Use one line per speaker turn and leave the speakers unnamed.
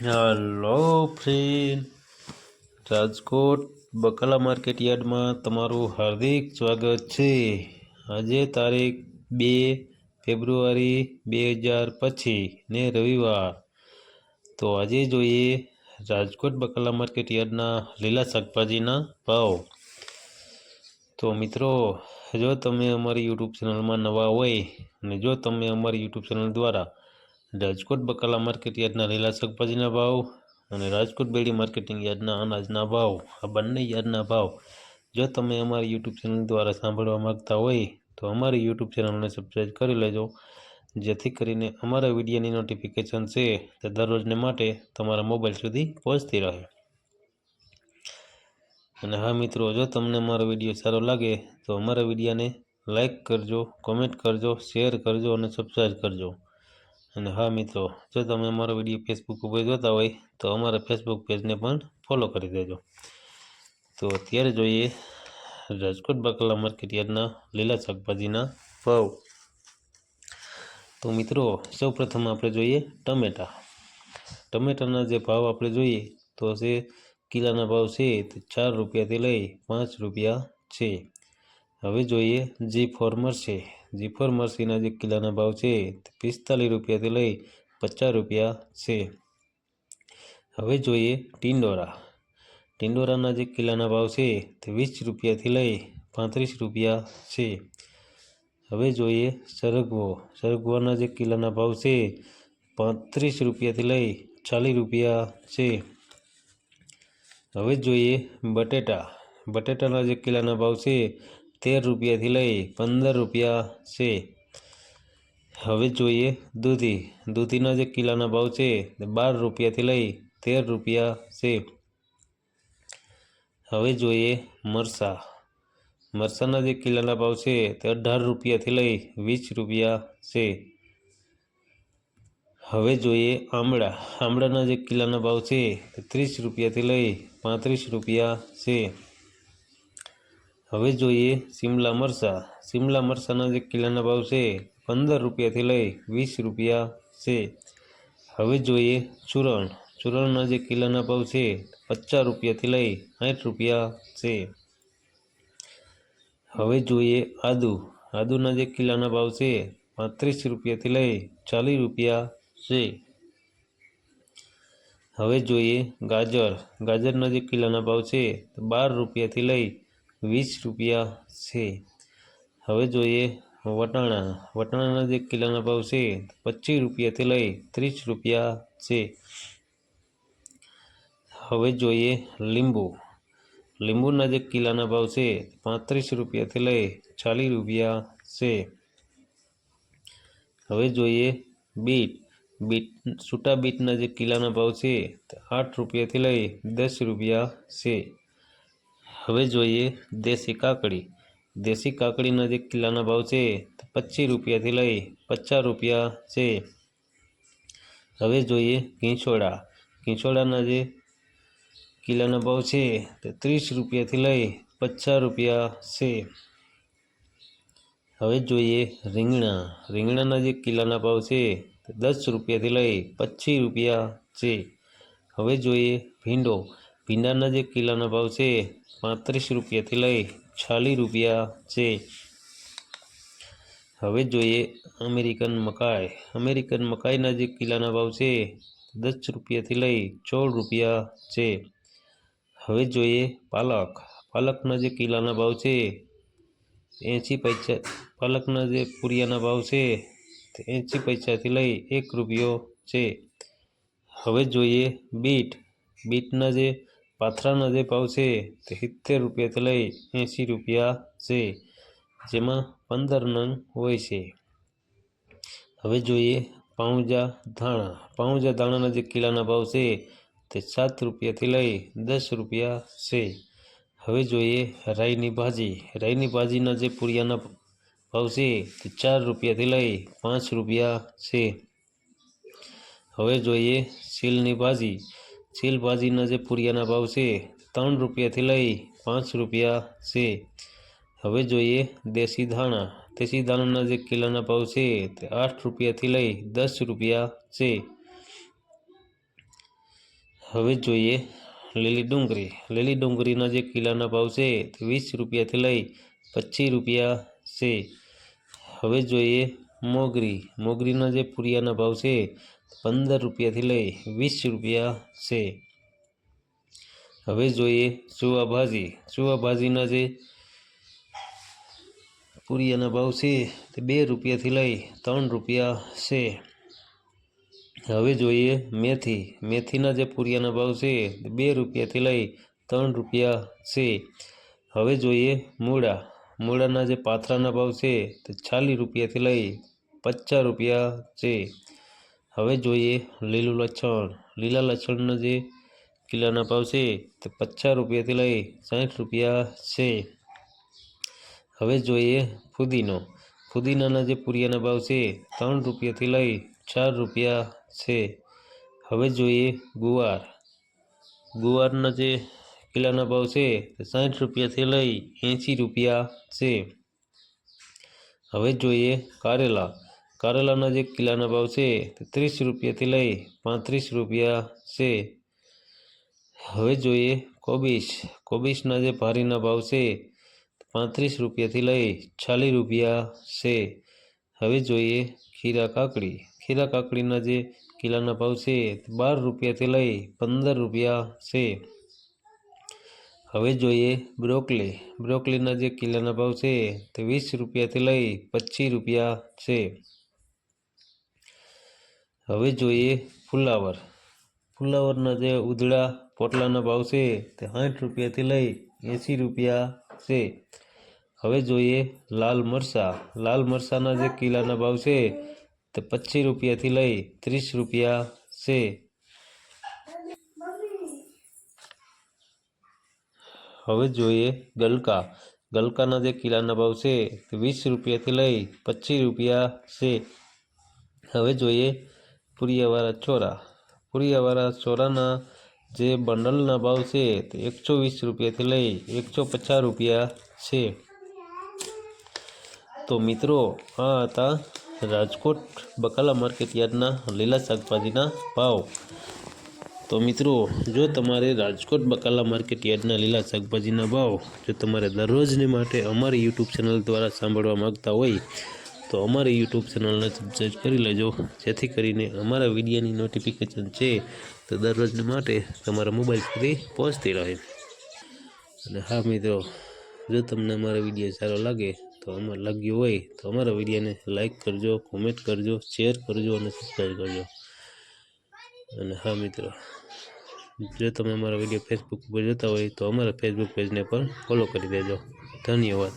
Hello friend, Rajkot બકાલા market યાર્ડમાં તમારું હાર્દિક સ્વાગત છે. આજે તારીખ બે ફેબ્રુઆરી બે હજાર પછી ને રવિવાર. તો આજે જોઈએ રાજકોટ બકાલા માર્કેટ યાર્ડના લીલા શાકભાજીના ભાવ. તો મિત્રો, જો તમે અમારી યુટ્યુબ ચેનલમાં નવા હોય અને જો તમે અમારી યુટ્યુબ ચેનલ દ્વારા રાજકોટ બકાલા માર્કેટ યાર્ડના લીલા શાકભાજીના ભાવ અને રાજકોટ બેડી માર્કેટિંગ યાર્ડના અનાજના ભાવ, આ બંને યાર્ડના ભાવ. જો તમે અમારી યુટ્યુબ ચેનલ દ્વારા સાંભળવા માગતા હોય, તો અમારી યુટ્યુબ ચેનલને સબસ્ક્રાઈબ કરી લેજો. જેથી કરીને અમારા વિડીયોની નોટિફિકેશન છે તે દરરોજને માટે તમારા મોબાઈલ સુધી પહોંચતી રહે. અને હા મિત્રો, જો તમને મારો વીડિયો સારો લાગે, તો અમારા વિડીયોને લાઈક કરજો કોમેન્ટ કરજો શેર કરજો અને સબસ્ક્રાઈબ કરજો. અને હા મિત્રો, જો તમે અમારો વીડિયો ફેસબુક ઉપર જોતા હોય, તો અમારા ફેસબુક પેજને પણ ફોલો કરી દેજો. તો અત્યારે જોઈએ રાજકોટ બકલા માર્કેટ યાર્ડના લીલા શાકભાજીના ભાવ. તો મિત્રો, સૌપ્રથમ આપણે જોઈએ ટમેટા. ટમેટાના જે ભાવ આપણે જોઈએ, તો છે કિલાના ભાવ છે તે ચાર રૂપિયાથી લઈ પાંચ રૂપિયા છે. હવે જોઈએ જે ફોર્મર મરસી જી ફોર મરસીના જે કિલ્લાના ભાવ છે તે પિસ્તાલીસ રૂપિયાથી લઈ પચાસ રૂપિયા છે. હવે જોઈએ ટિંડોરા. ટિંડોરાના જે કિલ્લાના ભાવ છે તે વીસ રૂપિયાથી લઈ પાંત્રીસ રૂપિયા છે. હવે જોઈએ સરગવો. સરગવાના જે કિલ્લાના ભાવ છે પાંત્રીસ રૂપિયાથી લઈ ચાલીસ રૂપિયા છે. હવે જોઈએ બટેટા. બટેટાના જે કિલ્લાના ભાવ છે તેર રૂપિયાથી લઈ પંદર રૂપિયા છે. હવે જોઈએ દૂધી. દૂધીના જે કિલાના ભાવ છે તે બાર રૂપિયાથી લઈ તેર રૂપિયા છે. હવે જોઈએ મરસા. મરસાના જે કિલ્લાના ભાવ છે તે અઢાર રૂપિયાથી લઈ વીસ રૂપિયા છે. હવે જોઈએ આમળા. આમળાના જે કિલાના ભાવ છે તે ત્રીસ રૂપિયાથી લઈ પાંત્રીસ રૂપિયા છે. હવે જોઈએ શિમલા મરચાં શિમલા મરચાંના જે કિલ્લાના ભાવ છે, પંદર રૂપિયાથી લઈ વીસ રૂપિયા છે. હવે જોઈએ ચૂરણ. ચૂરણના જે કિલોના ભાવ છે, પચાસ રૂપિયાથી લઈ સાઠ રૂપિયા છે. હવે જોઈએ આદુ. આદુના જે કિલ્લાના ભાવ છે, પાંત્રીસ રૂપિયાથી લઈ ચાલીસ રૂપિયા છે. હવે જોઈએ ગાજર. ગાજરના જે કિલોના ભાવ છે, બાર રૂપિયાથી લઈ વીસ રૂપિયા છે. હવે જોઈએ વટાણા. વટાણાના જે કિલોના ભાવ છે, પચીસ રૂપિયાથી લઈ ત્રીસ રૂપિયા છે. હવે જોઈએ લીંબુ. લીંબુના જે કિલાના ભાવ છે, પાંત્રીસ રૂપિયાથી લઈ ચાલીસ રૂપિયા છે. હવે જોઈએ બીટ. બીટ છૂટા બીટના જે કિલોના ભાવ છે, આઠ રૂપિયાથી લઈ દસ રૂપિયા છે. હવે જોઈએ દેશી કાકડી. દેશી કાકડીના જે કિલ્લાના ભાવ છે પચીસ રૂપિયાથી લઈ પચાસ રૂપિયા છે. હવે જોઈએ કીંછોડા કીંછોડાના જે કિલ્લાના ભાવ છે તે ત્રીસ રૂપિયાથી લઈ પચાસ રૂપિયા છે. હવે જોઈએ રીંગણા. રીંગણાના જે કિલ્લાના ભાવ છે તે દસ રૂપિયાથી લઈ પચીસ રૂપિયા છે. હવે જોઈએ ભીંડો. ભીંડાના જે કિલ્લાના ભાવ છે, પાંત્રીસ રૂપિયાથી લઈ ચાલીસ રૂપિયા છે. હવે જોઈએ અમેરિકન મકાઈ. અમેરિકન મકાઈના જે કિલ્લાના ભાવ છે, દસ રૂપિયાથી લઈ ચૌદ રૂપિયા છે. હવે જોઈએ પાલક. પાલકના જે કિલ્લાના ભાવ છે એંસી પૈસા, પાલકના જે પૂરિયાના ભાવ છે એંસી પૈસાથી લઈ એક રૂપિયો છે. હવે જોઈએ બીટ. બીટના જે પાથરાના જે ભાવ છે તે સિત્તેર રૂપિયાથી લઈ એંસી રૂપિયા છે જેમાં પંદર નંગ હોય છે હવે જોઈએ પાઉંજા ધાણા પાઉંજા ધાણાના જે કિલાના ભાવ છે તે સાત રૂપિયાથી લઈ દસ રૂપિયા છે હવે જોઈએ રાઈની ભાજી રાઈની ભાજીના જે પૂરિયાના ભાવ છે તે ચાર રૂપિયાથી લઈ પાંચ રૂપિયા છે હવે જોઈએ સીલની ભાજી સીલ ભાજીના જે પૂરિયાના ભાવ છે, ત્રણ રૂપિયાથી લઈ પાંચ રૂપિયા છે. હવે જોઈએ દેશી ધાણા. દેશી ધાણાના જે કિલોના ભાવ છે, તે આઠ રૂપિયાથી લઈ દસ રૂપિયા છે. હવે જોઈએ લીલી ડુંગળી. લીલી ડુંગળીના જે કિલોના ભાવ છે, તે વીસ રૂપિયાથી લઈ પચીસ રૂપિયા છે. હવે જોઈએ મોગરી. મોગરીના જે પૂરિયાના ભાવ છે પંદર રૂપિયાથી લઈ વીસ રૂપિયા છે. હવે જોઈએ ચૂવા ભાજી. ચૂવા ભાજીના જે પૂરિયાના ભાવ છે તે બે રૂપિયાથી લઈ ત્રણ રૂપિયા છે. હવે જોઈએ મેથી. મેથીના જે પૂરિયાના ભાવ છે તે બે રૂપિયાથી લઈ ત્રણ રૂપિયા છે. હવે જોઈએ મૂળા. મૂળાના જે પાથરાના ભાવ છે તે ચાલીસ રૂપિયાથી લઈ પચાસ રૂપિયા છે. હવે જોઈએ લીલું લક્ષણ લીલા લક્ષણનો જે કિલ્લાના ભાવ છે તે પચાસ રૂપિયાથી લઈ સાઠ રૂપિયા છે. હવે જોઈએ ફુદીનો. ફુદીનાના જે પૂરિયાના ભાવ છે ત્રણ રૂપિયાથી લઈ ચાર રૂપિયા છે. હવે જોઈએ ગુવાર. ગુવારના જે કિલ્લાના ભાવ છે તે સાઠ રૂપિયાથી લઈ એંસી રૂપિયા છે. હવે જોઈએ કારેલા. કારેલાના જે કિલ્લાના ભાવ છે તે ત્રીસ રૂપિયાથી લઈ પાંત્રીસ રૂપિયા છે હવે જોઈએ કોબીજ કોબીજના જે ભારીના ભાવ છે પાંત્રીસ રૂપિયાથી લઈ ચાલીસ રૂપિયા છે હવે જોઈએ ખીરા કાકડી ખીરા કાકડીના જે કિલ્લાના ભાવ છે તે બાર રૂપિયાથી લઈ પંદર રૂપિયા છે હવે જોઈએ બ્રોકલી બ્રોકલીના જે કિલ્લાના ભાવ છે તે વીસ રૂપિયાથી લઈ પચીસ રૂપિયા છે હવે જોઈએ ફુલાવર. ફુલાવરના જે ઉધડા પોટલાના ભાવ છે તે સાઠ રૂપિયાથી લઈ એંસી રૂપિયા છે. હવે જોઈએ લાલ મરચાં. લાલ મરચાંના જે કિલ્લાના ભાવ છે તે પચીસ રૂપિયાથી લઈ ત્રીસ રૂપિયા છે. હવે જોઈએ ગલકા. ગલકાના જે કિલ્લાના ભાવ છે તે વીસ રૂપિયાથી લઈ પચીસ રૂપિયા છે. હવે જોઈએ પુરિયાવાળા ચોરા. પુરીયાવાળા ચોરાના જે બંડલના ભાવ છે તે એકસો વીસ રૂપિયાથી લઈ એકસો પચાસ રૂપિયા છે. તો મિત્રો, આ હતા રાજકોટ બકાલા માર્કેટ યાર્ડના લીલા શાકભાજીના ભાવ. તો મિત્રો, જો તમારે રાજકોટ બકાલા માર્કેટ યાર્ડના લીલા શાકભાજીના ભાવ જો તમારે દરરોજને માટે અમારી યુટ્યુબ ચેનલ દ્વારા સાંભળવા માગતા હોય તો અમારી યુટ્યુબ ચેનલને સબસ્ક્રાઈબ કરી લેજો. જેથી કરીને અમારા વિડીયોની નોટિફિકેશન છે તો દરરોજ માટે તમારા મોબાઈલ સુધી પહોંચતી રહે. અને હા મિત્રો, જો તમને અમારો વીડિયો સારો લાગે તો અમારે લાગ્યો હોય તો અમારા વિડીયોને લાઇક કરજો કોમેન્ટ કરજો શેર કરજો અને સબસ્ક્રાઈબ કરજો. અને હા મિત્રો, જો તમે અમારા વીડિયો ફેસબુક ઉપર જોતા હોય તો અમારા ફેસબુક પેજને પણ ફોલો કરી દેજો. ધન્યવાદ.